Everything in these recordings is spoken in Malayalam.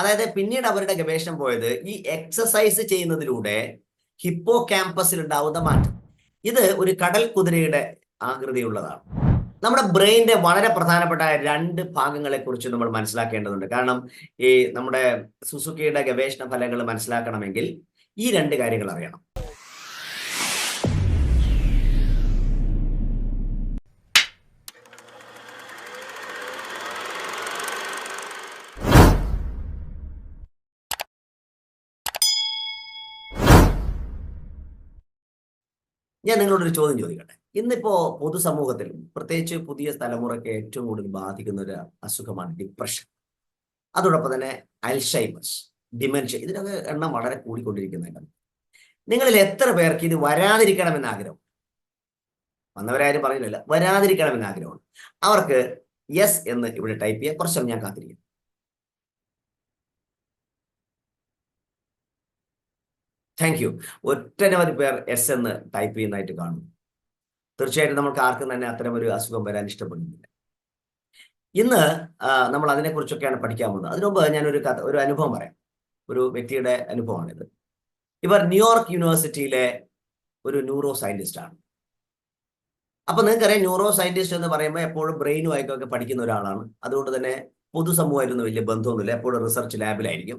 അതായത് പിന്നീട് അവരുടെ ഗവേഷണം പോയത് ഈ എക്സസൈസ് ചെയ്യുന്നതിലൂടെ ഹിപ്പോ ക്യാമ്പസിൽ ഉണ്ടാവുന്ന മാറ്റം. ഇത് ഒരു കടൽ കുതിരയുടെ ആകൃതിയുള്ളതാണ്. നമ്മുടെ ബ്രെയിനിന്റെ വളരെ പ്രധാനപ്പെട്ട രണ്ട് ഭാഗങ്ങളെ കുറിച്ച് നമ്മൾ മനസ്സിലാക്കേണ്ടതുണ്ട്. കാരണം ഈ നമ്മുടെ സുസുക്കിയുടെ ഗവേഷണ ഫലങ്ങൾ മനസ്സിലാക്കണമെങ്കിൽ ഈ രണ്ട് കാര്യങ്ങൾ അറിയണം. ഞാൻ നിങ്ങളോടൊരു ചോദ്യം ചോദിക്കട്ടെ? ഇന്നിപ്പോ പൊതുസമൂഹത്തിൽ പ്രത്യേകിച്ച് പുതിയ തലമുറയ്ക്ക് ഏറ്റവും കൂടുതൽ ബാധിക്കുന്ന ഒരു അസുഖമാണ് ഡിപ്രഷൻ അതോടൊപ്പം തന്നെ അൽഷൈമസ് ഡിമെൻഷ്യ ഇതിനൊക്കെ എണ്ണം വളരെ കൂടിക്കൊണ്ടിരിക്കുന്നുണ്ട്. നിങ്ങളിൽ എത്ര പേർക്ക് ഇത് വരാതിരിക്കണമെന്ന് ആഗ്രഹം വന്നവരാരും പറയുന്നില്ല. വരാതിരിക്കണമെന്ന് ആഗ്രഹമാണ് അവർക്ക് യെസ് എന്ന് ഇവിടെ ടൈപ്പ് ചെയ്യുക കുറച്ച് ഞാൻ കാത്തിരിക്കും താങ്ക് യു ഒറ്റനവധി പേർ എസ് എന്ന് ടൈപ്പ് ചെയ്യുന്നതായിട്ട് കാണും. തീർച്ചയായിട്ടും നമുക്ക് ആർക്കും തന്നെ അത്തരം ഒരു അസുഖം വരാൻ ഇഷ്ടപ്പെടുന്നില്ല. ഇന്ന് നമ്മൾ അതിനെക്കുറിച്ചൊക്കെയാണ് പഠിക്കാൻ പോകുന്നത്. അതിനുമുമ്പ് ഞാനൊരു കഥ ഒരു അനുഭവം പറയാം. ഒരു വ്യക്തിയുടെ അനുഭവമാണിത്. ഇവർ ന്യൂയോർക്ക് യൂണിവേഴ്സിറ്റിയിലെ ഒരു ന്യൂറോ സയന്റിസ്റ്റ് ആണ്. അപ്പൊ നിങ്ങൾക്കറിയാം ന്യൂറോ സയന്റിസ്റ്റ് എന്ന് പറയുമ്പോൾ എപ്പോഴും ബ്രെയിനുമായിട്ടൊക്കെ പഠിക്കുന്ന ഒരാളാണ്. അതുകൊണ്ട് തന്നെ പൊതുസമൂഹമായിട്ടൊന്നും വലിയ ബന്ധമൊന്നുമില്ല. എപ്പോഴും റിസർച്ച് ലാബിലായിരിക്കും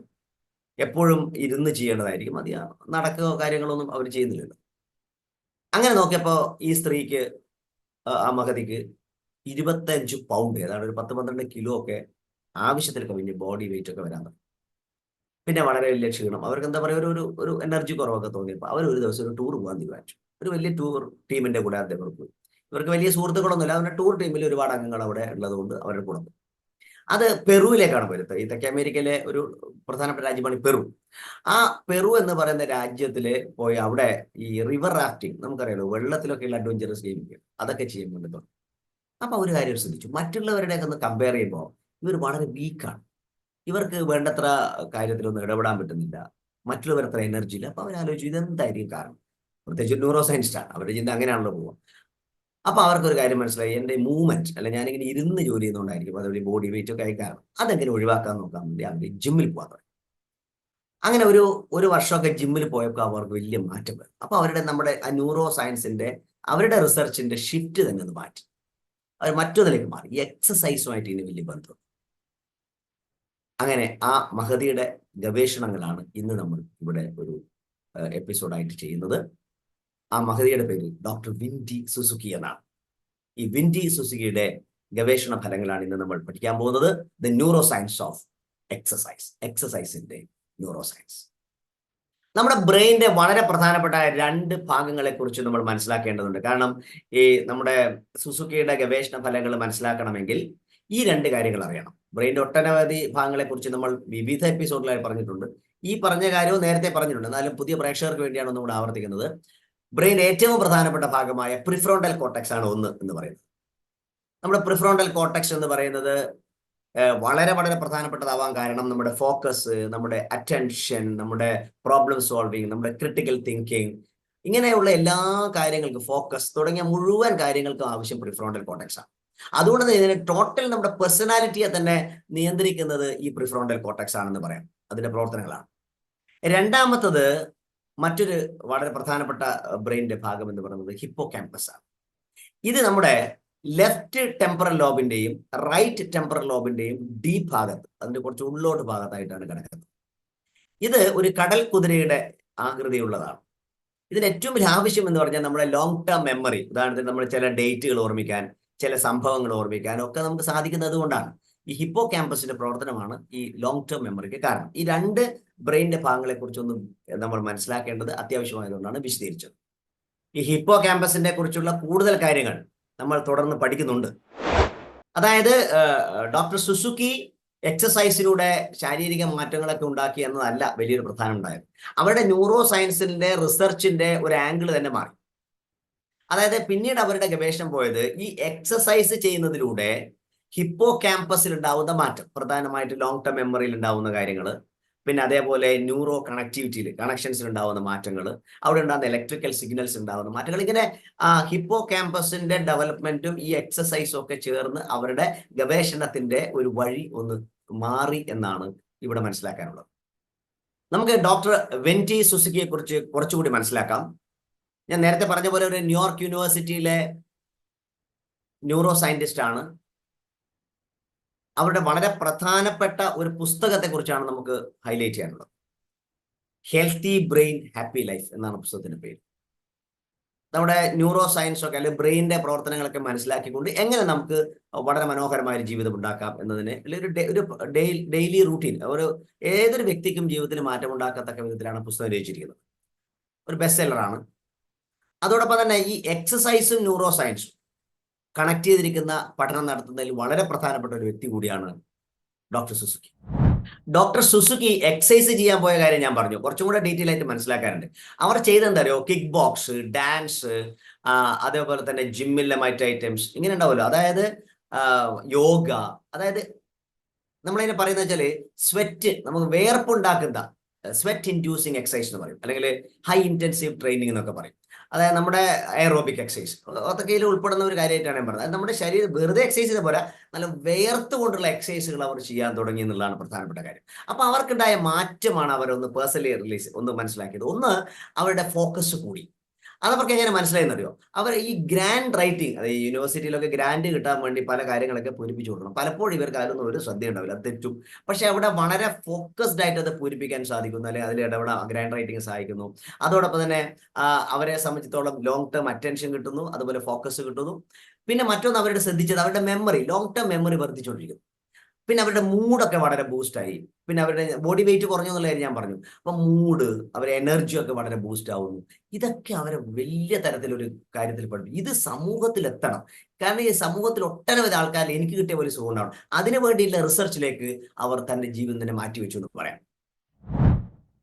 എപ്പോഴും ഇരുന്ന് ചെയ്യേണ്ടതായിരിക്കും. അത് നടക്കുകയോ കാര്യങ്ങളൊന്നും അവർ ചെയ്യുന്നില്ലല്ലോ. അങ്ങനെ നോക്കിയപ്പോൾ ഈ സ്ത്രീക്ക് ആ മഹതിക്ക് ഇരുപത്തഞ്ച് പൗണ്ട് ഏതാണ്ട് ഒരു പത്ത് പന്ത്രണ്ട് കിലോ ഒക്കെ ആവശ്യത്തിൽ കവിഞ്ഞ് ബോഡി വെയിറ്റ് ഒക്കെ വരാൻ തുടങ്ങി. പിന്നെ വളരെ വലിയ ക്ഷീണം. അവർക്ക് എന്താ പറയുക ഒരു ഒരു എനർജി കുറവൊക്കെ തോന്നിയപ്പോൾ അവർ ഒരു ദിവസം ഒരു ടൂർ പോകാൻ തീരുമാനിച്ചു. ഒരു വലിയ ടൂർ ടീമിന്റെ കൂടെ അദ്ദേഹം പോയി. ഇവർക്ക് വലിയ സുഹൃത്തുക്കളൊന്നുമില്ല. അതുകൊണ്ട് ടൂർ ടീമിൽ ഒരുപാട് അംഗങ്ങൾ അവിടെ ഉള്ളതുകൊണ്ട് അവരുടെ കൂടെ പോയി. അത് പെറുവിലേക്കാണ് വരുന്നത്. ഈ തെക്കേ അമേരിക്കയിലെ ഒരു പ്രധാനപ്പെട്ട രാജ്യമാണ് പെറു. ആ പെറു എന്ന് പറയുന്ന രാജ്യത്തിൽ പോയി അവിടെ ഈ റിവർ റാഫ്റ്റിംഗ് നമുക്കറിയാലോ വെള്ളത്തിലൊക്കെ ഉള്ള അഡ്വഞ്ചറസ് ഗെയിമിങ് അതൊക്കെ ചെയ്യാൻ വേണ്ടി തുടങ്ങി അപ്പൊ ഒരു കാര്യം ശ്രദ്ധിച്ചു. മറ്റുള്ളവരുടെയൊക്കെ ഒന്ന് കമ്പയർ ചെയ്യുമ്പോൾ ഇവർ വളരെ വീക്കാണ് ഇവർക്ക് വേണ്ടത്ര കാര്യത്തിലൊന്നും ഇടപെടാൻ പറ്റുന്നില്ല. മറ്റുള്ളവർ അത്ര എനർജി ഇല്ല. അപ്പൊ അവരാലോചിച്ചു ഇതെന്തായിരിക്കും കാരണം? പ്രത്യേകിച്ച് ന്യൂറോ സയൻസ്റ്റാണ് അവരുടെ ചിന്ത അങ്ങനെയാണല്ലോ പോവുക. അപ്പൊ അവർക്കൊരു കാര്യം മനസ്സിലായി. എന്റെ മൂവ്മെന്റ് അല്ല ഞാനിങ്ങനെ ഇരുന്ന് ജോലി ചെയ്യുന്നതുകൊണ്ടായിരിക്കും അതുപോലെ ബോഡി വെയിറ്റ് ഒക്കെ ആയി കാരണം അതെങ്ങനെ ഒഴിവാക്കാൻ നോക്കാൻ വേണ്ടി അവർ ജിമ്മിൽ പോകാൻ തുടങ്ങി. അങ്ങനെ ഒരു ഒരു വർഷമൊക്കെ ജിമ്മിൽ പോയപ്പോൾ അവർക്ക് വലിയ മാറ്റം വരും അപ്പൊ അവരുടെ നമ്മുടെ ആ ന്യൂറോ സയൻസിന്റെ അവരുടെ റിസർച്ചിന്റെ ഷിഫ്റ്റ് തന്നെ ഒന്ന് മാറ്റി. അവർ മറ്റൊന്നിലേക്ക് മാറി. ഈ എക്സസൈസുമായിട്ട് ഇതിന് വലിയ ബന്ധം. അങ്ങനെ ആ മഹതിയുടെ ഗവേഷണങ്ങളാണ് ഇന്ന് നമ്മൾ ഇവിടെ ഒരു എപ്പിസോഡായിട്ട് ചെയ്യുന്നത്. ആ മഹതിയുടെ പേര് ഡോക്ടർ വിൻഡി സുസുക്കി എന്നാണ്. ഈ വിൻഡി സുസുക്കിയുടെ ഗവേഷണ ഫലങ്ങളാണ് ഇന്ന് നമ്മൾ പഠിക്കാൻ പോകുന്നത്. The neuroscience of exercise എക്സസൈസിന്റെ ന്യൂറോ സയൻസ് നമ്മുടെ ബ്രെയിനിന്റെ വളരെ പ്രധാനപ്പെട്ട രണ്ട് ഭാഗങ്ങളെ കുറിച്ച് നമ്മൾ മനസ്സിലാക്കേണ്ടതുണ്ട്. കാരണം ഈ നമ്മുടെ സുസുക്കിയുടെ ഗവേഷണ ഫലങ്ങൾ മനസ്സിലാക്കണമെങ്കിൽ ഈ രണ്ട് കാര്യങ്ങൾ അറിയണം. ബ്രെയിന്റെ ഒട്ടനവധി ഭാഗങ്ങളെ കുറിച്ച് നമ്മൾ വിവിധ എപ്പിസോഡിലായി പറഞ്ഞിട്ടുണ്ട്. ഈ പറഞ്ഞ കാര്യവും നേരത്തെ പറഞ്ഞിട്ടുണ്ട്. എന്നാലും പുതിയ പ്രേക്ഷകർക്ക് വേണ്ടിയാണ് ഒന്നുകൂടെ ആവർത്തിക്കുന്നത്. ബ്രെയിൻ ഏറ്റവും പ്രധാനപ്പെട്ട ഭാഗമായ പ്രിഫ്രോണ്ടൽ കോട്ടക്സ് ആണ് ഒന്ന് എന്ന് പറയുന്നത്. നമ്മുടെ പ്രിഫ്രോണ്ടൽ കോട്ടക്സ് എന്ന് പറയുന്നത് വളരെ വളരെ പ്രധാനപ്പെട്ടതാവാൻ കാരണം നമ്മുടെ ഫോക്കസ് നമ്മുടെ അറ്റൻഷൻ നമ്മുടെ പ്രോബ്ലം സോൾവിങ് നമ്മുടെ ക്രിട്ടിക്കൽ തിങ്കിങ് ഇങ്ങനെയുള്ള എല്ലാ കാര്യങ്ങൾക്കും ഫോക്കസ് തുടങ്ങിയ മുഴുവൻ കാര്യങ്ങൾക്കും ആവശ്യം പ്രിഫ്രോണ്ടൽ കോട്ടക്സ് ആണ്. അതുകൊണ്ട് തന്നെ ഇതിന് ടോട്ടൽ നമ്മുടെ പേഴ്സണാലിറ്റിയെ തന്നെ നിയന്ത്രിക്കുന്നത് ഈ പ്രിഫ്രോണ്ടൽ കോട്ടക്സ് ആണെന്ന് പറയാം. അതിന്റെ പ്രവർത്തനങ്ങളാണ്. രണ്ടാമത്തത് മറ്റൊരു വളരെ പ്രധാനപ്പെട്ട ബ്രെയിനിന്റെ ഭാഗം എന്ന് പറയുന്നത് ഹിപ്പോ ക്യാമ്പസ് ആണ്. ഇത് നമ്മുടെ ലെഫ്റ്റ് ടെമ്പറൽ ലോബിന്റെയും റൈറ്റ് ടെമ്പറൽ ലോബിന്റെയും ഡീപ് ഭാഗത്ത് അതിന്റെ കുറച്ച് ഉള്ളോട്ട് ഭാഗത്തായിട്ടാണ് കിടക്കുന്നത്. ഇത് ഒരു കടൽ കുതിരയുടെ ആകൃതിയുള്ളതാണ്. ഇതിന് ഏറ്റവും വലിയ ആവശ്യം എന്ന് പറഞ്ഞാൽ നമ്മുടെ ലോങ് ടേം മെമ്മറി ഉദാഹരണത്തിന് നമ്മൾ ചില ഡേറ്റുകൾ ഓർമ്മിക്കാൻ ചില സംഭവങ്ങൾ ഓർമ്മിക്കാൻ ഒക്കെ നമുക്ക് സാധിക്കുന്നത് കൊണ്ടാണ്. ഈ ഹിപ്പോ ക്യാമ്പസിന്റെ പ്രവർത്തനമാണ് ഈ ലോങ് ടേം മെമ്മറിക്ക് കാരണം. ഈ രണ്ട് ബ്രെയിനിന്റെ ഭാഗങ്ങളെ കുറിച്ചൊന്നും നമ്മൾ മനസ്സിലാക്കേണ്ടത് അത്യാവശ്യമായതുകൊണ്ടാണ് വിശദീകരിച്ചത്. ഈ ഹിപ്പോ ക്യാമ്പസിനെ കുറിച്ചുള്ള കൂടുതൽ കാര്യങ്ങൾ നമ്മൾ തുടർന്ന് പഠിക്കുന്നുണ്ട്. അതായത് ഡോക്ടർ സുസുക്കി എക്സസൈസിലൂടെ ശാരീരിക മാറ്റങ്ങളൊക്കെ ഉണ്ടാക്കി എന്നതല്ല വലിയൊരു പ്രധാനം ഉണ്ടായത്. അവരുടെ ന്യൂറോ സയൻസിന്റെ റിസർച്ചിന്റെ ഒരു ആംഗിൾ തന്നെ മാറി. അതായത് പിന്നീട് അവരുടെ ഗവേഷണം പോയത് ഈ എക്സസൈസ് ചെയ്യുന്നതിലൂടെ ഹിപ്പോ ക്യാമ്പസിൽ ഉണ്ടാവുന്ന മാറ്റം പ്രധാനമായിട്ട് ലോങ് ടേം മെമ്മറിയിൽ ഉണ്ടാവുന്ന കാര്യങ്ങൾ പിന്നെ അതേപോലെ ന്യൂറോ കണക്ടിവിറ്റിയിൽ കണക്ഷൻസിൽ ഉണ്ടാവുന്ന മാറ്റങ്ങൾ അവിടെ ഉണ്ടാകുന്ന ഇലക്ട്രിക്കൽ സിഗ്നൽസ് ഉണ്ടാവുന്ന മാറ്റങ്ങൾ ഇങ്ങനെ ഹിപ്പോ ക്യാമ്പസിന്റെ ഡെവലപ്മെന്റും ഈ എക്സസൈസും ഒക്കെ ചേർന്ന് അവരുടെ ഗവേഷണത്തിന്റെ ഒരു വഴി ഒന്ന് മാറി എന്നാണ് ഇവിടെ മനസ്സിലാക്കാനുള്ളത്. നമുക്ക് ഡോക്ടർ വെന്റി സുസുക്കിയെ കുറിച്ച് കുറച്ചുകൂടി മനസ്സിലാക്കാം. ഞാൻ നേരത്തെ പറഞ്ഞ പോലെ ഒരു ന്യൂയോർക്ക് യൂണിവേഴ്സിറ്റിയിലെ ന്യൂറോ സയന്റിസ്റ്റ് ആണ്. അവരുടെ വളരെ പ്രധാനപ്പെട്ട ഒരു പുസ്തകത്തെ കുറിച്ചാണ് നമുക്ക് ഹൈലൈറ്റ് ചെയ്യാനുള്ളത്. ഹെൽത്തി ബ്രെയിൻ ഹാപ്പി ലൈഫ് എന്നാണ് പുസ്തകത്തിന്റെ പേര്. നമ്മുടെ ന്യൂറോ സയൻസ് ഒക്കെ അല്ലെങ്കിൽ ബ്രെയിനിന്റെ പ്രവർത്തനങ്ങളൊക്കെ മനസ്സിലാക്കിക്കൊണ്ട് എങ്ങനെ നമുക്ക് വളരെ മനോഹരമായ ഒരു ജീവിതം ഉണ്ടാക്കാം എന്നതിന് അല്ലെങ്കിൽ ഒരു ഒരു ഡെയിലി റൂട്ടീൻ ഒരു ഏതൊരു വ്യക്തിക്കും ജീവിതത്തിൽ മാറ്റം ഉണ്ടാക്കത്തക്ക വിധത്തിലാണ് പുസ്തകം രചിച്ചിരിക്കുന്നത്. ഒരു ബെസ്റ്റ് സെല്ലറാണ് അതോടൊപ്പം തന്നെ ഈ എക്സസൈസും ന്യൂറോ സയൻസും കണക്ട് ചെയ്തിരിക്കുന്ന പഠനം നടത്തുന്നതിൽ വളരെ പ്രധാനപ്പെട്ട ഒരു വ്യക്തി കൂടിയാണ് doctor Suzuki. Doctor Suzuki exercise ചെയ്യാൻ പോയ കാര്യം ഞാൻ പറഞ്ഞു. കുറച്ചും കൂടെ ഡീറ്റെയിൽ ആയിട്ട് മനസ്സിലാക്കാറുണ്ട് അവർ ചെയ്തെന്താ കിക്ക് ബോക്സ് ഡാൻസ് അതേപോലെ തന്നെ ജിമ്മിലെ മറ്റ് ഐറ്റംസ് ഇങ്ങനെ ഉണ്ടാവുമല്ലോ. അതായത് യോഗ അതായത് നമ്മളതിനെ പറയുന്നത് വെച്ചാൽ സ്വെറ്റ് നമുക്ക് വേർപ്പുണ്ടാക്കുന്ന സ്വെറ്റ് ഇൻഡ്യൂസിങ് എക്സസൈസ് എന്ന് പറയും. അല്ലെങ്കിൽ ഹൈ ഇന്റൻസീവ് ട്രെയിനിങ് എന്നൊക്കെ പറയും. അതായത് നമ്മുടെ എയറോബിക് എക്സസൈസ് ഇതിൽ ഉൾപ്പെടുന്ന ഒരു കാര്യമായിട്ടാണ് ഞാൻ പറഞ്ഞത്. നമ്മുടെ ശരീരം വെറുതെ എക്സസൈസ് ചെയ്ത പോലെ നല്ല വേർത്ത് കൊണ്ടുള്ള എക്സസൈസുകൾ അവർ ചെയ്യാൻ തുടങ്ങി എന്നുള്ളതാണ് പ്രധാനപ്പെട്ട കാര്യം. അപ്പൊ അവർക്കുണ്ടായ മാറ്റമാണ് അവരൊന്ന് പേഴ്സണലി റിലീസ് ഒന്ന് മനസ്സിലാക്കിയത്. ഒന്ന് അവരുടെ ഫോക്കസ് കൂടി. അതവർക്ക് എങ്ങനെ മനസ്സിലായെന്നറിയോ? അവർ ഈ ഗ്രാൻഡ് റൈറ്റിംഗ് അതായത് യൂണിവേഴ്സിറ്റിയിലൊക്കെ ഗ്രാൻഡ് കിട്ടാൻ വേണ്ടി പല കാര്യങ്ങളൊക്കെ പൂരിപ്പിച്ചു കൊടുക്കണം. പലപ്പോഴും ഇവർക്ക് അതിലൊന്നും ഒരു ശ്രദ്ധ ഉണ്ടാവില്ല തെറ്റും. പക്ഷെ അവിടെ വളരെ ഫോക്കസ്ഡ് ആയിട്ട് അത് പൂരിപ്പിക്കാൻ സാധിക്കുന്നു. അല്ലെങ്കിൽ അതിൽ ഇടപെടാൻ ഗ്രാൻഡ് റൈറ്റിംഗ് സഹായിക്കുന്നു. അതോടൊപ്പം തന്നെ അവരെ സംബന്ധിച്ചിടത്തോളം ലോങ് ടേം അറ്റൻഷൻ കിട്ടുന്നു. അതുപോലെ ഫോക്കസ് കിട്ടുന്നു. പിന്നെ മറ്റൊന്ന് അവരുടെ ശ്രദ്ധിച്ചത് അവരുടെ മെമ്മറി ലോങ് ടേം മെമ്മറി വർദ്ധിച്ചുകൊണ്ടിരിക്കുന്നു പിന്നെ അവരുടെ മൂഡൊക്കെ വളരെ ബൂസ്റ്റായി പിന്നെ അവരുടെ ബോഡി വെയിറ്റ് കുറഞ്ഞു എന്നുള്ള കാര്യം ഞാൻ പറഞ്ഞു. അപ്പം മൂഡ് അവരുടെ എനർജി ഒക്കെ വളരെ ബൂസ്റ്റ് ആവുന്നു. ഇതൊക്കെ അവരെ വലിയ തരത്തിലൊരു കാര്യത്തിൽ പഠിപ്പിക്കും. ഇത് സമൂഹത്തിൽ എത്തണം കാരണം ഈ സമൂഹത്തിൽ ഒട്ടനവധി ആൾക്കാർ എനിക്ക് കിട്ടിയ പോലെ സുഖം ഉണ്ടാവണം. അതിനു വേണ്ടിയുള്ള റിസർച്ചിലേക്ക് അവർ തന്റെ ജീവിതം തന്നെ മാറ്റി വെച്ചു എന്ന് പറയാം.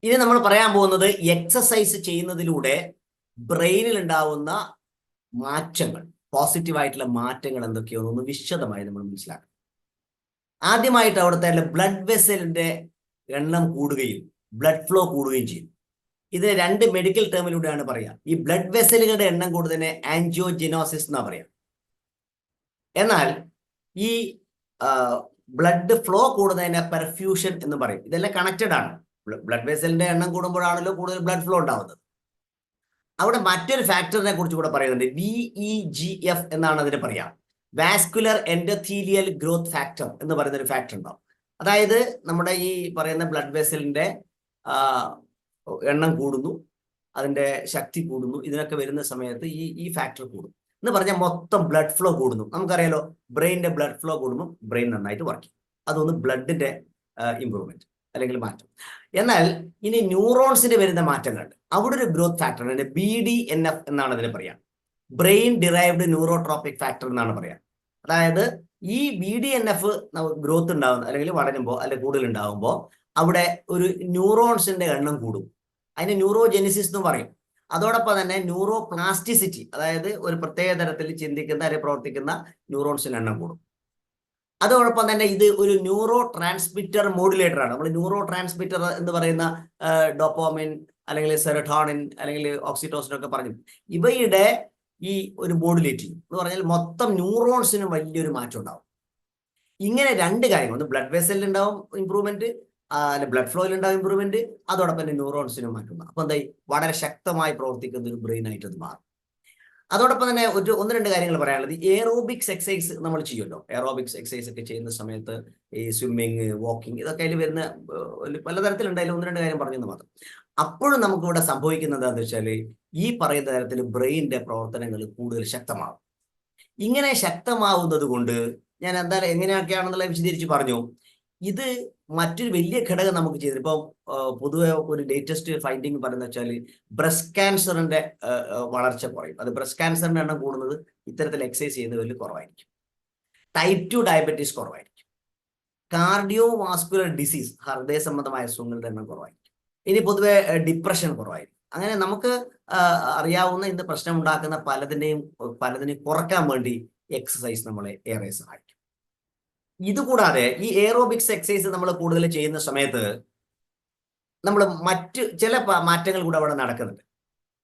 ഇനി നമ്മൾ പറയാൻ പോകുന്നത് എക്സസൈസ് ചെയ്യുന്നതിലൂടെ ബ്രെയിനിൽ ഉണ്ടാവുന്ന മാറ്റങ്ങൾ പോസിറ്റീവായിട്ടുള്ള മാറ്റങ്ങൾ എന്തൊക്കെയാണെന്ന് വിശദമായി നമ്മൾ മനസ്സിലാക്കണം. ആദ്യമായിട്ട് അവിടുത്തെ ബ്ലഡ് വെസലിന്റെ എണ്ണം കൂടുകയും ബ്ലഡ് ഫ്ലോ കൂടുകയും ചെയ്യും. ഇതിനെ രണ്ട് മെഡിക്കൽ ടേമിലൂടെയാണ് പറയുക ഈ ബ്ലഡ് വെസലുകളുടെ എണ്ണം കൂടുതലിനെ ആൻജിയോജിനോസിസ് എന്നാ പറയാം. എന്നാൽ ഈ ബ്ലഡ് ഫ്ലോ കൂടുന്നതിനെ പെർഫ്യൂഷൻ എന്ന് പറയും. ഇതെല്ലാം കണക്റ്റഡ് ആണ്. ബ്ലഡ് വെസലിന്റെ എണ്ണം കൂടുമ്പോഴാണല്ലോ കൂടുതൽ ബ്ലഡ് ഫ്ലോ ഉണ്ടാവുന്നത്. അവിടെ മറ്റൊരു ഫാക്ടറിനെ കുറിച്ച് കൂടെ പറയുന്നുണ്ട്. വി ഇ ജി എഫ് എന്നാണ് അതിന് പറയാം. വാസ്കുലർ എൻഡോത്തീലിയൽ ഗ്രോത്ത് ഫാക്ടർ എന്ന് പറയുന്ന ഒരു ഫാക്ടർ ഉണ്ടാവും. അതായത് നമ്മുടെ ഈ പറയുന്ന ബ്ലഡ് വെസലിന്റെ എണ്ണം കൂടുന്നു അതിന്റെ ശക്തി കൂടുന്നു ഇതിനൊക്കെ വരുന്ന സമയത്ത് ഈ ഈ ഫാക്ടർ കൂടും. എന്ന് പറഞ്ഞാൽ മൊത്തം ബ്ലഡ് ഫ്ലോ കൂടുന്നു. നമുക്കറിയാലോ ബ്രെയിനിന്റെ ബ്ലഡ് ഫ്ലോ കൂടുമ്പോൾ ബ്രെയിൻ നന്നായിട്ട് വർക്ക് ചെയ്യും. അതൊന്ന് ബ്ലഡിന്റെ ഇമ്പ്രൂവ്മെന്റ് അല്ലെങ്കിൽ മാറ്റം. എന്നാൽ ഇനി ന്യൂറോൺസിന് വരുന്ന മാറ്റങ്ങളുണ്ട്. അവിടെ ഒരു growth factor B D N F എന്നാണ് അതിനെ പറയാം. ബ്രെയിൻ ഡിറൈവ്ഡ് ന്യൂറോട്രോപ്പിക് ഫാക്ടർ എന്നാണ് പറയാം. അതായത് ഈ B D N F growth ഉണ്ടാകുന്ന അല്ലെങ്കിൽ വളരുമ്പോൾ അല്ലെങ്കിൽ കൂടുതൽ ഉണ്ടാകുമ്പോൾ അവിടെ ഒരു ന്യൂറോൺസിന്റെ എണ്ണം കൂടും. അതിന് ന്യൂറോജെനിസിസ് എന്ന് പറയും. അതോടൊപ്പം തന്നെ ന്യൂറോ പ്ലാസ്റ്റിസിറ്റി അതായത് ഒരു പ്രത്യേക തരത്തിൽ ചിന്തിക്കുന്ന അല്ലെങ്കിൽ പ്രവർത്തിക്കുന്ന ന്യൂറോൺസിന്റെ എണ്ണം കൂടും. അതോടൊപ്പം തന്നെ ഇത് ഒരു ന്യൂറോ ട്രാൻസ്മിറ്റർ മോഡുലേറ്റർ ആണ്. നമ്മൾ ന്യൂറോ ട്രാൻസ്മിറ്റർ എന്ന് പറയുന്ന ഡോപ്പോമിൻ അല്ലെങ്കിൽ സെറട്ടോണിൻ അല്ലെങ്കിൽ ഓക്സിറ്റോസിൻ ഒക്കെ പറഞ്ഞു. ഇവയുടെ ഈ ഒരു മോഡുലേറ്റിംഗ് എന്ന് പറഞ്ഞാൽ മൊത്തം ന്യൂറോൺസിന് വലിയൊരു മാറ്റം ഉണ്ടാവും ഇങ്ങനെ രണ്ട് കാര്യങ്ങൾ ഒന്ന് ബ്ലഡ് വെസലിൽ ഉണ്ടാവും ഇമ്പ്രൂവ്മെന്റ് ബ്ലഡ് ഫ്ലോയിൽ ഉണ്ടാവും ഇമ്പ്രൂവ്മെന്റ് അതോടൊപ്പം തന്നെ ന്യൂറോൺസിനും മാറ്റം അപ്പൊ എന്തായി? വളരെ ശക്തമായി പ്രവർത്തിക്കുന്ന ഒരു ബ്രെയിൻ ആയിട്ട് അത് മാറും. അതോടൊപ്പം തന്നെ ഒരു ഒന്ന് രണ്ട് കാര്യങ്ങൾ പറയാനുള്ളത്. എയറോബിക്സ് എക്സസൈസ് നമ്മൾ ചെയ്യുമല്ലോ. എയറോബിക്സ് എക്സസൈസ് ഒക്കെ ചെയ്യുന്ന സമയത്ത് ഈ സ്വിമ്മിങ് വാക്കിംഗ് ഇതൊക്കെ അതിൽ വരുന്ന പലതരത്തിലുണ്ടായാലും ഒന്ന് രണ്ട് കാര്യം പറഞ്ഞെന്ന് മാത്രം. അപ്പോഴും നമുക്കിവിടെ സംഭവിക്കുന്നത് എന്താണെന്ന് വെച്ചാൽ ഈ പറയുന്ന തരത്തിൽ ബ്രെയിനിന്റെ പ്രവർത്തനങ്ങൾ കൂടുതൽ ശക്തമാകും ഇങ്ങനെ ശക്തമാവുന്നത് കൊണ്ട് ഞാൻ എന്തായാലും എങ്ങനെയൊക്കെയാണെന്നുള്ള വിശദീകരിച്ച് പറഞ്ഞു. ഇത് മറ്റൊരു വലിയ ഘടകം നമുക്ക് ചെയ്തു. ഇപ്പം പൊതുവെ ഒരു ലേറ്റസ്റ്റ് ഫൈൻഡിങ് പറയുന്നത് വെച്ചാൽ ബ്രസ്റ്റ് ക്യാൻസറിന്റെ വളർച്ച കുറയും. അത് ബ്രസ്റ്റ് ക്യാൻസറിന്റെ എണ്ണം കൂടുന്നത് ഇത്തരത്തിൽ എക്സസൈസ് ചെയ്യുന്നവരിൽ കുറവായിരിക്കും. ടൈപ്പ് ടു ഡയബറ്റീസ് കുറവായിരിക്കും. കാർഡിയോ വാസ്കുലർ ഡിസീസ് ഹൃദയ സംബന്ധമായ അസുഖങ്ങളുടെ എണ്ണം കുറവായിരിക്കും. ഇനി പൊതുവെ ഡിപ്രഷൻ കുറവായിരിക്കും. അങ്ങനെ നമുക്ക് അറിയാവുന്ന ഇന്ന് പ്രശ്നം ഉണ്ടാക്കുന്ന പലതിനെയും പലതിനെയും കുറയ്ക്കാൻ വേണ്ടി എക്സസൈസ് നമ്മളെ ഏറെ സഹായിക്കും. ഇതുകൂടാതെ ഈ എയറോബിക്സ് എക്സസൈസ് നമ്മൾ കൂടുതൽ ചെയ്യുന്ന സമയത്ത് നമ്മൾ മറ്റ് ചില മാറ്റങ്ങൾ കൂടെ അവിടെ നടക്കുന്നുണ്ട്.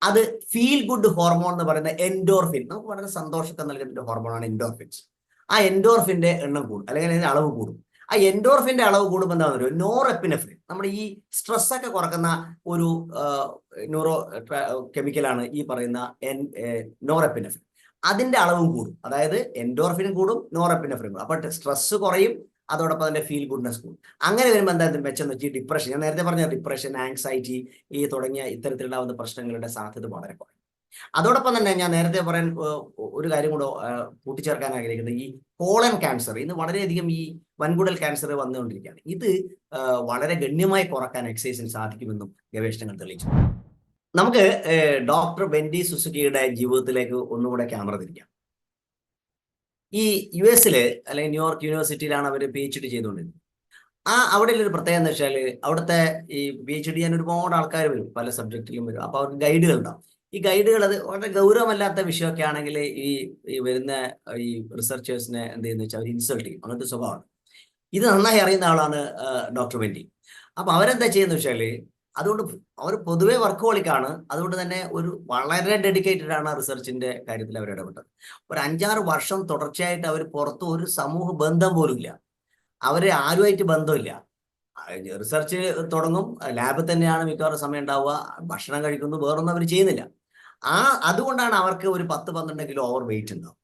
അത് ഫീൽ ഗുഡ് ഹോർമോൺ എന്ന് പറയുന്ന എൻഡോർഫിൻ നമുക്ക് വളരെ സന്തോഷത്തെ നൽകുന്ന ഒരു ഹോർമോണാണ് എൻഡോർഫിൻസ് ആ എൻഡോർഫിന്റെ എണ്ണം കൂടും അല്ലെങ്കിൽ അതിന്റെ അളവ് കൂടും. ആ എൻഡോർഫിന്റെ അളവ് കൂടുമ്പോൾ എന്താ പറയുക നോറെപ്പിനെഫ്രിൻ നമ്മുടെ ഈ സ്ട്രെസ് ഒക്കെ കുറക്കുന്ന ഒരു ന്യൂറോ കെമിക്കലാണ് ഈ പറയുന്ന എൻ നോറെപ്പിനെഫ്രിൻ അതിന്റെ അളവും കൂടും. അതായത് എൻഡോർഫിനും കൂടും നോറെപ്പിനെഫ്രിൻ കൂടും. അപ്പൊ സ്ട്രെസ് കുറയും അതോടൊപ്പം അതിന്റെ ഫീൽ ഗുഡ്നെസ് കൂടും. അങ്ങനെ വരുമ്പോൾ എന്തായാലും മെച്ചം വെച്ച് ഡിപ്രഷൻ ഞാൻ നേരത്തെ പറഞ്ഞ ഡിപ്രഷൻ ആങ്സൈറ്റി ഈ തുടങ്ങിയ ഇത്തരത്തിലുണ്ടാവുന്ന പ്രശ്നങ്ങളുടെ സാധ്യത വളരെ കുറയും അതോടൊപ്പം തന്നെ ഞാൻ നേരത്തെ പറയാൻ ഒരു കാര്യം കൂടെ കൂട്ടിച്ചേർക്കാൻ ആഗ്രഹിക്കുന്നത്. ഈ കോളൻ ക്യാൻസർ ഇന്ന് വളരെയധികം ഈ വൻകുടൽ ക്യാൻസർ വന്നുകൊണ്ടിരിക്കുകയാണ്. ഇത് വളരെ ഗണ്യമായി കുറയ്ക്കാൻ എക്സസൈസിന് സാധിക്കുമെന്നും ഗവേഷണങ്ങൾ തെളിയിച്ചു. നമുക്ക് ഡോക്ടർ ബെൻഡി സുസുക്കിയുടെ ജീവിതത്തിലേക്ക് ഒന്നുകൂടെ ക്യാമറ തിരിക്കാം. ഈ യു എസിൽ അല്ലെങ്കിൽ ന്യൂയോർക്ക് യൂണിവേഴ്സിറ്റിയിലാണ് അവർ പി എച്ച് ഡി ചെയ്തുകൊണ്ടിരുന്നത്. ആ അവിടെ ഒരു പ്രത്യേകത എന്ന് വെച്ചാൽ അവിടുത്തെ ഈ പി എച്ച് ഡി ചെയ്യാൻ ഒരുപാട് ആൾക്കാർ വരും പല സബ്ജക്റ്റിലും വരും. അപ്പോൾ അവർക്ക് ഗൈഡുകൾ ഉണ്ടാവും ഈ ഗൈഡുകൾ അത് വളരെ ഗൗരവമല്ലാത്ത വിഷയമൊക്കെ ആണെങ്കിൽ ഈ ഈ വരുന്ന ഈ റിസർച്ചേഴ്സിനെ എന്ത് ചെയ്യുന്ന വെച്ചാൽ അവർ ഇൻസൾട്ട് ചെയ്യും. അങ്ങനത്തെ സ്വഭാവമാണ്. ഇത് നന്നായി അറിയുന്ന ആളാണ് ഡോക്ടർ വെൻഡി അപ്പൊ അവരെന്താ ചെയ്യുന്ന വെച്ചാൽ അതുകൊണ്ട് അവർ പൊതുവെ വർക്കോളിക്കാണ് അതുകൊണ്ട് തന്നെ ഒരു വളരെ ഡെഡിക്കേറ്റഡ് ആണ് റിസർച്ചിന്റെ കാര്യത്തിൽ അവർ ഇടപെട്ടത്. ഒരു അഞ്ചാറ് വർഷം തുടർച്ചയായിട്ട് അവർ പുറത്ത് ഒരു സമൂഹ ബന്ധം പോലും ഇല്ല. അവരെ ആരുമായിട്ട് ബന്ധമില്ല. റിസർച്ച് തുടങ്ങും ലാബിൽ തന്നെയാണ് മിക്കവാറും സമയം ഉണ്ടാവുക. ഭക്ഷണം കഴിക്കുന്നു വേറൊന്നും അവർ ചെയ്യുന്നില്ല. ആ അതുകൊണ്ടാണ് അവർക്ക് ഒരു പത്ത് പന്ത്രണ്ട് കിലോ ഓവർ വെയിറ്റ് ഉണ്ടാവും.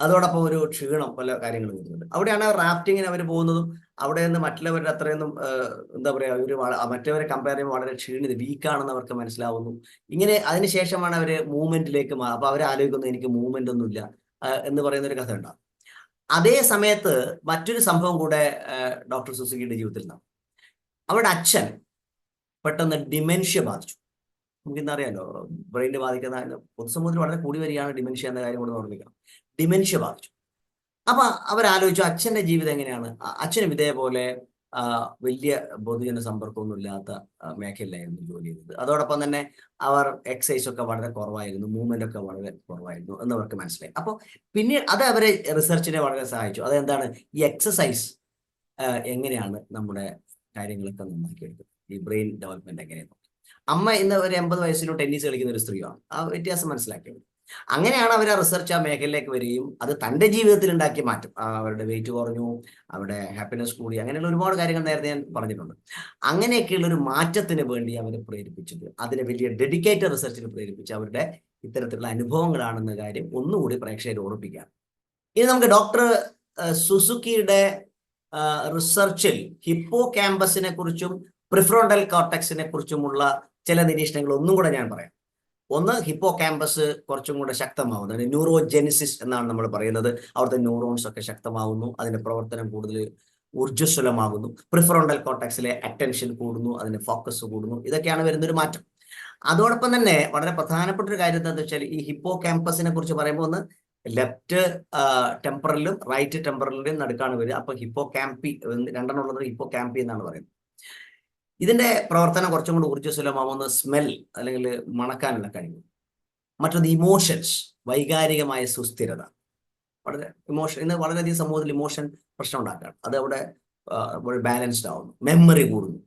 അതോടൊപ്പം ഒരു ക്ഷീണം പല കാര്യങ്ങളും വരുന്നുണ്ട്. അവിടെയാണ് റാഫ്റ്റിങ്ങിന് അവർ പോകുന്നതും അവിടെ നിന്ന് മറ്റുള്ളവരുടെ അത്രയൊന്നും എന്താ പറയുക ഒരു മറ്റവരെ കമ്പയർ ചെയ്യുമ്പോൾ വളരെ ക്ഷീണിത് വീക്കാണെന്ന് അവർക്ക് മനസ്സിലാവുന്നു. ഇങ്ങനെ അതിനുശേഷമാണ് അവർ മൂവ്മെന്റിലേക്ക് മാറുക അപ്പൊ അവർ ആലോചിക്കുന്നത് എനിക്ക് മൂവ്മെന്റ് ഒന്നുമില്ല എന്ന് പറയുന്ന ഒരു കഥ ഉണ്ടാവും. അതേ സമയത്ത് മറ്റൊരു സംഭവം കൂടെ ഡോക്ടർ സുസുക്കിയുടെ ജീവിതത്തിൽ നിന്നാണ് അവരുടെ അച്ഛൻ പെട്ടെന്ന് ഡിമെൻഷ്യ ബാധിച്ചു. നമുക്ക് അറിയാലോ ബ്രെയിനിൽ ബാധിക്കുന്ന പൊതുസമൂഹത്തിൽ വളരെ കൂടി വരികയാണ് ഡിമെൻഷ്യ എന്ന കാര്യം കൂടെ ഓർമ്മിക്കണം. ഡിമെൻഷ്യ ബാധിച്ചു. അപ്പൊ അവരാലോചിച്ചു അച്ഛന്റെ ജീവിതം എങ്ങനെയാണ്? അച്ഛനും ഇതേപോലെ വലിയ പൊതുജന സമ്പർക്കമൊന്നും ഇല്ലാത്ത മേഖലയിലായിരുന്നു ജോലി ചെയ്തത്. അതോടൊപ്പം തന്നെ അവർ എക്സസൈസ് ഒക്കെ വളരെ കുറവായിരുന്നു മൂവ്മെന്റ് ഒക്കെ വളരെ കുറവായിരുന്നു എന്നവർക്ക് മനസ്സിലായി. അപ്പോൾ പിന്നീട് അത് അവരെ റിസർച്ചിനെ വളരെ സഹായിച്ചു. അതെന്താണ്? ഈ എക്സസൈസ് എങ്ങനെയാണ് നമ്മുടെ കാര്യങ്ങളൊക്കെ നന്നാക്കിയെടുക്കുന്നത്? ഈ ബ്രെയിൻ ഡെവലപ്മെന്റ് എങ്ങനെയാണ് അമ്മ ഇന്ന് ഒരു എൺപത് വയസ്സിലും ടെന്നീസ് കളിക്കുന്ന ഒരു സ്ത്രീയാണ്. ആ വ്യത്യാസം മനസ്സിലാക്കിയത്. അങ്ങനെയാണ് അവർ ആ റിസർച്ച് ആ മേഖലയിലേക്ക് വരികയും അത് തന്റെ ജീവിതത്തിൽ ഉണ്ടാക്കിയ മാറ്റം. അവരുടെ വെയിറ്റ് കുറഞ്ഞു അവരുടെ ഹാപ്പിനെസ് കൂടി അങ്ങനെയുള്ള ഒരുപാട് കാര്യങ്ങൾ നേരത്തെ ഞാൻ പറഞ്ഞിട്ടുണ്ട്. അങ്ങനെയൊക്കെയുള്ള ഒരു മാറ്റത്തിന് വേണ്ടി അവരെ പ്രേരിപ്പിച്ചത് അതിനെ വലിയ ഡെഡിക്കേറ്റഡ് റിസർച്ചിന് പ്രേരിപ്പിച്ച് അവരുടെ ഇത്തരത്തിലുള്ള അനുഭവങ്ങളാണെന്ന കാര്യം ഒന്നുകൂടി പ്രേക്ഷകരെ ഓർപ്പിക്കാം ഇനി നമുക്ക് ഡോക്ടർ സുസുക്കിയുടെ റിസർച്ചിൽ ഹിപ്പോ ക്യാമ്പസിനെ കുറിച്ചും പ്രിഫ്രോണ്ടൽ കോർട്ടക്സിനെ കുറിച്ചുമുള്ള ചില നിരീക്ഷണങ്ങൾ ഒന്നും കൂടെ ഞാൻ പറയാം. ഒന്ന് ഹിപ്പോ ക്യാമ്പസ് കുറച്ചും കൂടെ ശക്തമാവുന്നു. ന്യൂറോജെനിസിസ് എന്നാണ് നമ്മൾ പറയുന്നത്. അവിടുത്തെ ന്യൂറോൺസ് ഒക്കെ ശക്തമാവുന്നു. അതിന്റെ പ്രവർത്തനം കൂടുതൽ ഊർജസ്വലമാകുന്നു. പ്രിഫറോണ്ടൽ കോർട്ടക്സിലെ അറ്റൻഷൻ കൂടുന്നു. അതിന്റെ ഫോക്കസ് കൂടുന്നു. ഇതൊക്കെയാണ് വരുന്ന ഒരു മാറ്റം. അതോടൊപ്പം തന്നെ വളരെ പ്രധാനപ്പെട്ട ഒരു കാര്യം എന്താണെന്ന് വെച്ചാൽ ഈ ഹിപ്പോ ക്യാമ്പസിനെ കുറിച്ച് പറയുമ്പോൾ ഒന്ന് ലെഫ്റ്റ് ടെമ്പറലും റൈറ്റ് ടെമ്പറലിലും നടുക്കാണ് വരിക. അപ്പൊ ഹിപ്പോ ക്യാമ്പി രണ്ടെണ്ണം ഉള്ളത് ഹിപ്പോ ക്യാമ്പി എന്നാണ് പറയുന്നത്. ഇതിന്റെ പ്രവർത്തനം കുറച്ചും കൂടി ഊർജസ്വലമാവുന്ന സ്മെൽ അല്ലെങ്കിൽ മണക്കാനുള്ള കഴിവ്. മറ്റൊന്ന് ഇമോഷൻസ് വൈകാരികമായ സുസ്ഥിരത. വളരെ ഇമോഷൻ ഇന്ന് വളരെയധികം സമൂഹത്തിൽ ഇമോഷൻ പ്രശ്നം ഉണ്ടാക്കുകയാണ് അത് അവിടെ ബാലൻസ്ഡ് ആവുന്നു. മെമ്മറി കൂടുന്നു.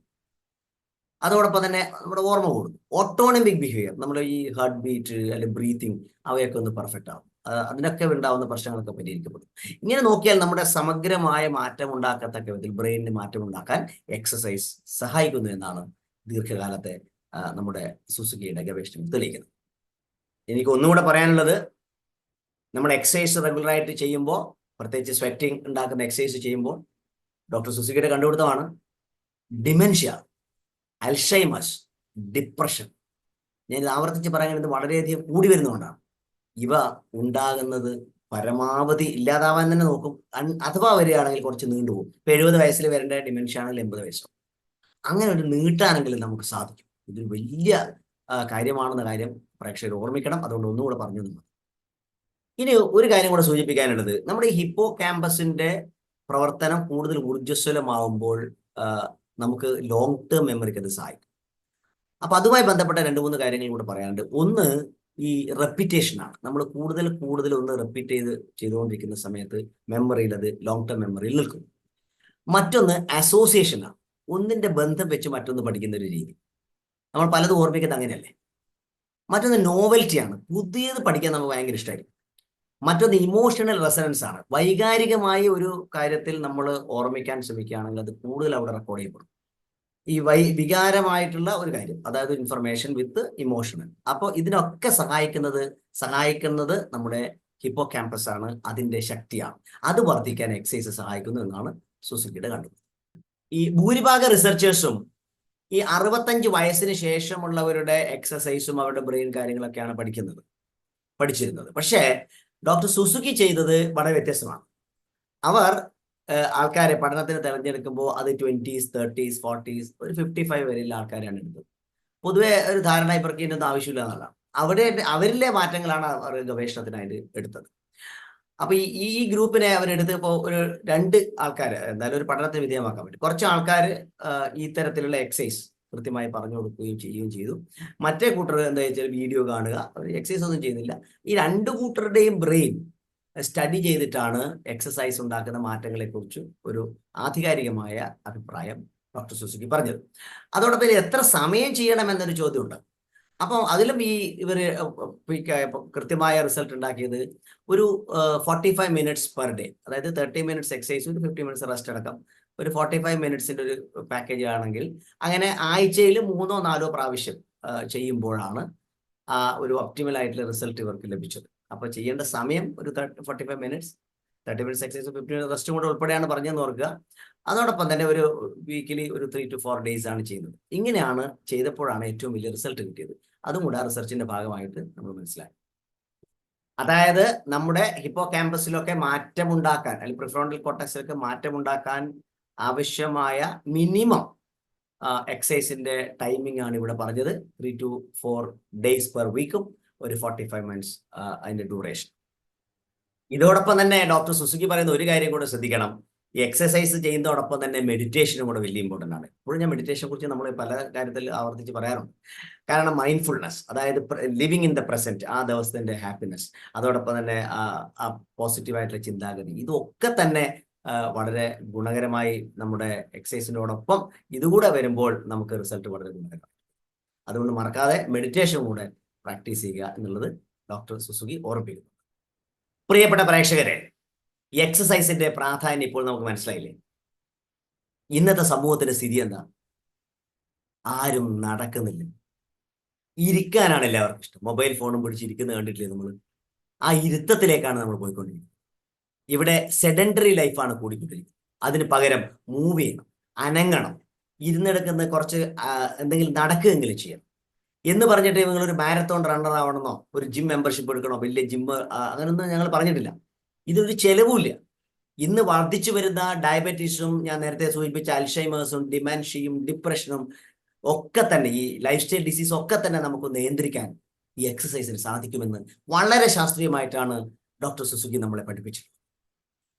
അതോടൊപ്പം തന്നെ നമ്മുടെ ഓർമ്മ കൂടുന്നു. ഓട്ടോണമിക് ബിഹേവിയർ നമ്മുടെ ഈ ഹാർട്ട് ബീറ്റ് അല്ലെങ്കിൽ ബ്രീത്തിങ് അവയൊക്കെ ഒന്ന് പെർഫെക്റ്റ് ആവും അതിനൊക്കെ ഉണ്ടാവുന്ന പ്രശ്നങ്ങളൊക്കെ പരിഹരിക്കപ്പെടും ഇങ്ങനെ നോക്കിയാൽ നമ്മുടെ സമഗ്രമായ മാറ്റം ഉണ്ടാക്കത്തക്ക വിധത്തിൽ ബ്രെയിനിന് മാറ്റം ഉണ്ടാക്കാൻ എക്സസൈസ് സഹായിക്കുന്നു എന്നാണ് ദീർഘകാലത്തെ നമ്മുടെ സുസുക്കിയുടെ ഗവേഷണം തെളിയിക്കുന്നത്. എനിക്ക് ഒന്നുകൂടെ പറയാനുള്ളത് നമ്മൾ എക്സസൈസ് റെഗുലറായിട്ട് ചെയ്യുമ്പോൾ പ്രത്യേകിച്ച് സ്വെറ്റിംഗ് ഉണ്ടാക്കുന്ന എക്സസൈസ് ചെയ്യുമ്പോൾ ഡോക്ടർ സുസുക്കിയുടെ കണ്ടുപിടുത്തമാണ് ഡിമെൻഷ്യ അൽഷൈമസ് ഡിപ്രഷൻ ഞാൻ ഇത് ആവർത്തിച്ച് പറയുന്നത് വളരെയധികം കൂടി വരുന്നതുകൊണ്ടാണ്. ഇവ ഉണ്ടാകുന്നത് പരമാവധി ഇല്ലാതാവാൻ തന്നെ നോക്കും. അഥവാ വരികയാണെങ്കിൽ കുറച്ച് നീണ്ടുപോകും ഇപ്പൊ എഴുപത് വയസ്സിൽ വരേണ്ട ഡിമെൻഷൻ ആണെങ്കിൽ എൺപത് വയസ്സോ അങ്ങനെ ഒരു നീട്ടാനെങ്കിലും നമുക്ക് സാധിക്കും. ഇതൊരു വലിയ കാര്യമാണെന്ന കാര്യം പ്രേക്ഷകർ ഓർമ്മിക്കണം. അതുകൊണ്ട് ഒന്നുകൂടെ പറഞ്ഞു തന്നു. ഇനി ഒരു കാര്യം കൂടെ സൂചിപ്പിക്കാനുള്ളത്. നമ്മുടെ ഈ ഹിപ്പോ ക്യാമ്പസിന്റെ പ്രവർത്തനം കൂടുതൽ ഊർജസ്വലമാവുമ്പോൾ നമുക്ക് ലോങ് ടേം മെമ്മറിക്ക് അത് സഹായിക്കും. അപ്പൊ അതുമായി ബന്ധപ്പെട്ട രണ്ട് മൂന്ന് കാര്യങ്ങൾ കൂടെ പറയാനുണ്ട്. ഒന്ന് ഈ റെപ്പിറ്റേഷനാണ് നമ്മൾ കൂടുതൽ കൂടുതൽ ഒന്ന് റെപ്പീറ്റ് ചെയ്ത് ചെയ്തുകൊണ്ടിരിക്കുന്ന സമയത്ത് മെമ്മറിയിൽ അത് ലോങ് ടേം മെമ്മറിയിൽ നിൽക്കും. മറ്റൊന്ന് അസോസിയേഷനാണ് ഒന്നിന്റെ ബന്ധം വെച്ച് മറ്റൊന്ന് പഠിക്കുന്ന ഒരു രീതി. നമ്മൾ പലതും ഓർമ്മിക്കുന്നത് അങ്ങനെയല്ലേ? മറ്റൊന്ന് നോവൽറ്റിയാണ് പുതിയത് പഠിക്കാൻ നമുക്ക് ഭയങ്കര ഇഷ്ടമായിരിക്കും മറ്റൊന്ന് ഇമോഷണൽ റെസനൻസ് ആണ്. വൈകാരികമായ ഒരു കാര്യത്തിൽ നമ്മൾ ഓർമ്മിക്കാൻ ശ്രമിക്കുകയാണെങ്കിൽ അത് കൂടുതൽ അവിടെ റെക്കോർഡ് ചെയ്യപ്പെടും. ഈ വൈ വികാരമായിട്ടുള്ള ഒരു കാര്യം. അതായത് ഇൻഫർമേഷൻ വിത്ത് ഇമോഷണൽ അപ്പോൾ ഇതിനൊക്കെ സഹായിക്കുന്നത് സഹായിക്കുന്നത് നമ്മുടെ ഹിപ്പോ ക്യാമ്പസ് ആണ്. അതിന്റെ ശക്തിയാണ്. അത് വർദ്ധിക്കാൻ എക്സസൈസ് സഹായിക്കുന്നു എന്നാണ് സുസുക്കിയുടെ കണ്ടത് ഈ ഭൂരിഭാഗ റിസർച്ചേഴ്സും ഈ അറുപത്തഞ്ച് വയസ്സിന് ശേഷമുള്ളവരുടെ എക്സസൈസും അവരുടെ ബ്രെയിൻ കാര്യങ്ങളൊക്കെയാണ് പഠിക്കുന്നത്. പഠിച്ചിരുന്നത്. പക്ഷേ ഡോക്ടർ സുസുക്കി ചെയ്തത് വളരെ വ്യത്യസ്തമാണ്. അവർ ആൾക്കാരെ പഠനത്തിന് തെരഞ്ഞെടുക്കുമ്പോൾ അത് ട്വന്റീസ് തേർട്ടീസ് ഫോർട്ടീസ് ഒരു ഫിഫ്റ്റി ഫൈവ് വരെയുള്ള ആൾക്കാരാണ് എടുത്തത്. പൊതുവെ ഒരു ധാരണ ഇവർക്ക് ഇതിനൊന്നും ആവശ്യമില്ല എന്നുള്ളതാണ്. അവിടെ അവരിലെ മാറ്റങ്ങളാണ് അവർ ഗവേഷണത്തിനായിട്ട് എടുത്തത്. അപ്പൊ ഈ ഈ ഗ്രൂപ്പിനെ അവരെടുത്ത് ഇപ്പോൾ ഒരു രണ്ട് ആൾക്കാർ എന്തായാലും ഒരു പഠനത്തിന് വിധേയമാക്കാൻ വേണ്ടി. കുറച്ച് ആൾക്കാർ ഈ തരത്തിലുള്ള എക്സസൈസ് കൃത്യമായി പറഞ്ഞു കൊടുക്കുകയും ചെയ്യുകയും ചെയ്തു. മറ്റേ കൂട്ടർ എന്താ വെച്ചാൽ വീഡിയോ കാണുക. അവർ എക്സസൈസ് ഒന്നും ചെയ്യുന്നില്ല. ഈ രണ്ട് കൂട്ടരുടെയും ബ്രെയിൻ സ്റ്റഡി ചെയ്തിട്ടാണ് എക്സസൈസ് ഉണ്ടാക്കുന്ന മാറ്റങ്ങളെക്കുറിച്ച് ഒരു ആധികാരികമായ അഭിപ്രായം ഡോക്ടർ സുസുക്കി പറഞ്ഞത്. അതോടൊപ്പം എത്ര സമയം ചെയ്യണം എന്നൊരു ചോദ്യമുണ്ട്. അപ്പോൾ അതിലും ഈ ഇവർ കൃത്യമായ റിസൾട്ട് ഉണ്ടാക്കിയത് ഒരു forty five minutes per day അതായത് തേർട്ടി മിനിറ്റ്സ് എക്സസൈസ് ഒരു ഫിഫ്റ്റി മിനിറ്റ്സ് റെസ്റ്റ് അടക്കം. ഒരു ഫോർട്ടി ഫൈവ് മിനിറ്റ്സിന്റെ ഒരു പാക്കേജ് ആണെങ്കിൽ അങ്ങനെ ആഴ്ചയിൽ മൂന്നോ നാലോ പ്രാവശ്യം ചെയ്യുമ്പോഴാണ് ഒരു ഒപ്റ്റിമൽ ആയിട്ടുള്ള റിസൾട്ട് ഇവർക്ക് ലഭിച്ചത്. അപ്പൊ ചെയ്യേണ്ട സമയം ഒരു forty five minutes thirty minutes exercise fifty minute rest കൂടെ ഉൾപ്പെടെയാണ് പറഞ്ഞെന്ന് ഓർക്കുക. അതോടൊപ്പം തന്നെ ഒരു വീക്കിലി ഒരു ത്രീ ടു ഫോർ ഡേയ്സ് ആണ് ചെയ്യുന്നത്. ഇങ്ങനെയാണ് ചെയ്തപ്പോഴാണ് ഏറ്റവും വലിയ റിസൾട്ട് കിട്ടിയത്. അതും കൂടെ ആ റിസർച്ചിന്റെ ഭാഗമായിട്ട് നമ്മൾ മനസ്സിലാക്കി അതായത് നമ്മുടെ ഹിപ്പോ ക്യാമ്പസിലൊക്കെ മാറ്റമുണ്ടാക്കാൻ അല്ലെങ്കിൽ പ്രിഫ്രോണ്ടൽ കോട്ടക്സിലൊക്കെ മാറ്റമുണ്ടാക്കാൻ ആവശ്യമായ മിനിമം എക്സസൈസിന്റെ ടൈമിംഗ് ആണ് ഇവിടെ പറഞ്ഞത്. Three to four days per വീക്കും ഒരു ഫോർട്ടി ഫൈവ് മിനിറ്റ്സ് അതിന്റെ ഡ്യൂറേഷൻ ഇതോടൊപ്പം തന്നെ ഡോക്ടർ സുസുക്കി പറയുന്ന ഒരു കാര്യം കൂടെ ശ്രദ്ധിക്കണം. ഈ എക്സസൈസ് ചെയ്യുന്നതോടൊപ്പം തന്നെ മെഡിറ്റേഷനും കൂടെ വലിയ ഇമ്പോർട്ടന്റ് ആണ്. ഇപ്പോഴും ഞാൻ മെഡിറ്റേഷനെ കുറിച്ച് നമ്മൾ പല കാര്യത്തിൽ ആവർത്തിച്ച് പറയാറുണ്ട്. കാരണം മൈൻഡ്ഫുൾനെസ് അതായത് ലിവിങ് ഇൻ ദ പ്രസന്റ് ആ ദിവസത്തിന്റെ ഹാപ്പിനെസ് അതോടൊപ്പം തന്നെ ആ- പോസിറ്റീവായിട്ടുള്ള ചിന്താഗതി ഇതൊക്കെ തന്നെ വളരെ ഗുണകരമായി നമ്മുടെ എക്സസൈസിനോടൊപ്പം ഇതുകൂടെ വരുമ്പോൾ നമുക്ക് റിസൾട്ട് വളരെ ഗുണകരമാണ് അതുകൊണ്ട് മറക്കാതെ മെഡിറ്റേഷൻ കൂടെ പ്രാക്ടീസ് ചെയ്യുക എന്നുള്ളത് ഡോക്ടർ സുസുഖി ഓർമ്മിപ്പിക്കുന്നു. പ്രിയപ്പെട്ട പ്രേക്ഷകരെ എക്സസൈസിന്റെ പ്രാധാന്യം ഇപ്പോൾ നമുക്ക് മനസ്സിലായില്ലേ? ഇന്നത്തെ സമൂഹത്തിന്റെ സ്ഥിതി എന്താ? ആരും നടക്കുന്നില്ല. ഇരിക്കാനാണ് എല്ലാവർക്കും ഇഷ്ടം. മൊബൈൽ ഫോണും പിടിച്ച് ഇരിക്കുന്നത് കണ്ടിട്ടില്ലേ നമ്മൾ ആ ഇരുത്തത്തിലേക്കാണ് നമ്മൾ പോയിക്കൊണ്ടിരിക്കുന്നത്. ഇവിടെ സെഡൻഡറി ലൈഫാണ് കൂടിക്കൊണ്ടിരിക്കുന്നത്. അതിന് പകരം മൂവ് ചെയ്യണം അനങ്ങണം ഇരുന്നെടുക്കുന്ന കുറച്ച് എന്തെങ്കിലും നടക്കുകയെങ്കിലും ചെയ്യണം. എന്ന് പറഞ്ഞിട്ട് നിങ്ങൾ ഒരു മാരത്തോൺ റണ്ണർ ആവണമെന്നോ ഒരു ജിം മെമ്പർഷിപ്പ് എടുക്കണോ വലിയ ജിം അങ്ങനൊന്നും ഞങ്ങൾ പറഞ്ഞിട്ടില്ല. ഇതൊരു ചെലവുമില്ല. ഇന്ന് വർദ്ധിച്ചു വരുന്ന ഡയബറ്റീസും ഞാൻ നേരത്തെ സൂചിപ്പിച്ച അൽഷൈമേഴ്സും ഡിമാൻഷ്യയും ഡിപ്രഷനും ഒക്കെ തന്നെ ഈ ലൈഫ് സ്റ്റൈൽ ഡിസീസ് ഒക്കെ തന്നെ നമുക്ക് നിയന്ത്രിക്കാൻ ഈ എക്സസൈസിന് സാധിക്കുമെന്ന് വളരെ ശാസ്ത്രീയമായിട്ടാണ് ഡോക്ടർ സുസുക്കി നമ്മളെ പഠിപ്പിച്ചത്.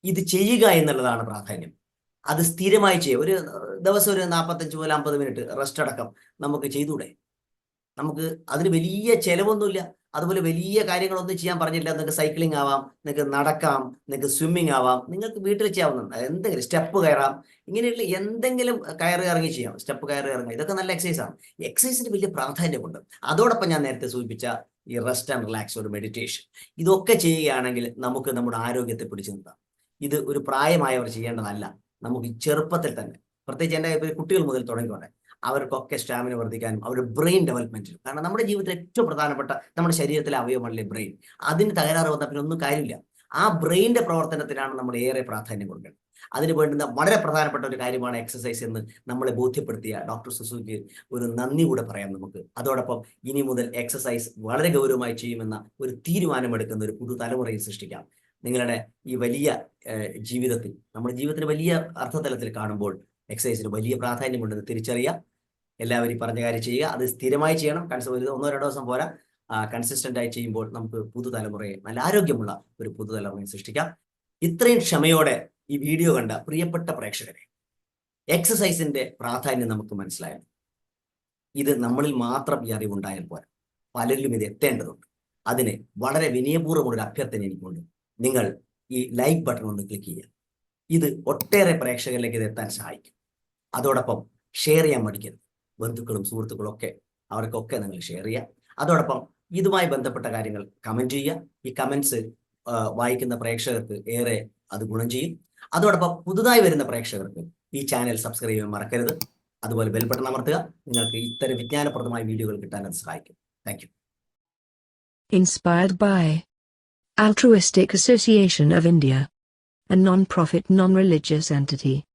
ഇത് ചെയ്യുക എന്നുള്ളതാണ് പ്രാധാന്യം. അത് സ്ഥിരമായി ചെയ്യുക. ഒരു ദിവസം ഒരു നാൽപ്പത്തഞ്ച് മുതൽ അമ്പത് മിനിറ്റ് റെസ്റ്റ് അടക്കം നമുക്ക് ചെയ്തൂടെ നമുക്ക് അതിന് വലിയ ചെലവൊന്നുമില്ല. അതുപോലെ വലിയ കാര്യങ്ങളൊന്നും ചെയ്യാൻ പറഞ്ഞില്ല നിങ്ങൾക്ക് സൈക്ലിംഗ് ആവാം നിങ്ങൾക്ക് നടക്കാം നിങ്ങൾക്ക് സ്വിമ്മിംഗ് ആവാം നിങ്ങൾക്ക് വീട്ടിൽ ചെയ്യാവുന്ന എന്തെങ്കിലും സ്റ്റെപ്പ് കയറാം. ഇങ്ങനെയുള്ള എന്തെങ്കിലും കയറി ഇറങ്ങി ചെയ്യാം. സ്റ്റെപ്പ് കയറി ഇറങ്ങുക ഇതൊക്കെ നല്ല എക്സസൈസ് ആണ്. എക്സസൈസിന് വലിയ പ്രാധാന്യമുണ്ട്. അതോടൊപ്പം ഞാൻ നേരത്തെ സൂചിപ്പിച്ച ഈ റെസ്റ്റ് ആൻഡ് റിലാക്സ് ഒരു മെഡിറ്റേഷൻ ഇതൊക്കെ ചെയ്യുകയാണെങ്കിൽ നമുക്ക് നമ്മുടെ ആരോഗ്യത്തെ പിടിച്ചു നിർത്താം. ഇത് ഒരു പ്രായമായവർ ചെയ്യേണ്ടതല്ല. നമുക്ക് ചെറുപ്പത്തിൽ തന്നെ. പ്രത്യേകിച്ച് എന്റെ കുട്ടികൾ മുതൽ തുടങ്ങിക്കോട്ടെ അവർക്കൊക്കെ സ്റ്റാമിന വർദ്ധിക്കാനും അവരുടെ ബ്രെയിൻ ഡെവലപ്മെന്റിനും കാരണം നമ്മുടെ ജീവിതത്തിൽ ഏറ്റവും പ്രധാനപ്പെട്ട നമ്മുടെ ശരീരത്തിലെ അവയവമല്ലേ ബ്രെയിൻ അതിന് തകരാറ് വന്നാൽ പിന്നെ ഒന്നും കാര്യമില്ല. ആ ബ്രെയിനിന്റെ പ്രവർത്തനത്തിനാണ് നമ്മൾ ഏറെ പ്രാധാന്യം കൊടുക്കേണ്ടത്. അതിന് വേണ്ടുന്ന വളരെ പ്രധാനപ്പെട്ട ഒരു കാര്യമാണ് എക്സസൈസ് എന്ന് നമ്മളെ ബോധ്യപ്പെടുത്തിയ ഡോക്ടർ സുസുക്ക് ഒരു നന്ദി കൂടെ പറയാം നമുക്ക്. അതോടൊപ്പം ഇനി മുതൽ എക്സസൈസ് വളരെ ഗൗരവമായി ചെയ്യുമെന്ന ഒരു തീരുമാനമെടുക്കുന്ന ഒരു പുതുതലമുറയെ സൃഷ്ടിക്കാം. നിങ്ങളുടെ ഈ വലിയ ജീവിതത്തിൽ നമ്മുടെ ജീവിതത്തിന് വലിയ അർത്ഥതലത്തിൽ കാണുമ്പോൾ എക്സസൈസിന് വലിയ പ്രാധാന്യമുണ്ടെന്ന് തിരിച്ചറിയുക എല്ലാവരും പറഞ്ഞ കാര്യം ചെയ്യുക. അത് സ്ഥിരമായി ചെയ്യണം. കൺസ ഒരു ഒന്നോ രണ്ടോ ദിവസം പോരാ. കൺസിസ്റ്റന്റ് ആയി ചെയ്യുമ്പോൾ നമുക്ക് പുതുതലമുറയെ നല്ല ആരോഗ്യമുള്ള ഒരു പുതുതലമുറയെ സൃഷ്ടിക്കാം. ഇത്രയും ക്ഷമയോടെ ഈ വീഡിയോ കണ്ട പ്രിയപ്പെട്ട പ്രേക്ഷകരെ എക്സസൈസിന്റെ പ്രാധാന്യം നമുക്ക് മനസ്സിലായത് ഇത് നമ്മളിൽ മാത്രം ഈ അറിവുണ്ടായാൽ പോരാ. പലരിലും ഇത് എത്തേണ്ടതുണ്ട്. അതിന് വളരെ വിനയപൂർവമുള്ള ഒരു അഭ്യർത്ഥന എനിക്കുണ്ട്. നിങ്ങൾ ഈ ലൈക്ക് ബട്ടൺ ഒന്ന് ക്ലിക്ക് ചെയ്യുക. ഇത് ഒട്ടേറെ പ്രേക്ഷകരിലേക്ക് ഇത് എത്താൻ സഹായിക്കും. അതോടൊപ്പം ഷെയർ ചെയ്യാൻ മടിക്കരുത്. ബന്ധുക്കളും സുഹൃത്തുക്കളും ഒക്കെ അവർക്കൊക്കെ നിങ്ങൾ ഷെയർ ചെയ്യുക. അതോടൊപ്പം ഇതുമായി ബന്ധപ്പെട്ട കാര്യങ്ങൾ കമന്റ് ചെയ്യുക. ഈ കമൻസ് വായിക്കുന്ന പ്രേക്ഷകർക്ക് ഏറെ അത് ഗുണം ചെയ്യും. അതോടൊപ്പം പുതുതായി വരുന്ന പ്രേക്ഷകർക്ക് ഈ ചാനൽ സബ്സ്ക്രൈബ് ചെയ്യാൻ മറക്കരുത്. അതുപോലെ ബെൽബട്ടൺ അമർത്തുക. നിങ്ങൾക്ക് ഇത്തരം വിജ്ഞാനപ്രദമായ വീഡിയോകൾ കിട്ടാൻ അത് സഹായിക്കും. Thank you inspired by Altruistic Association of India, a non-profit non-religious entity.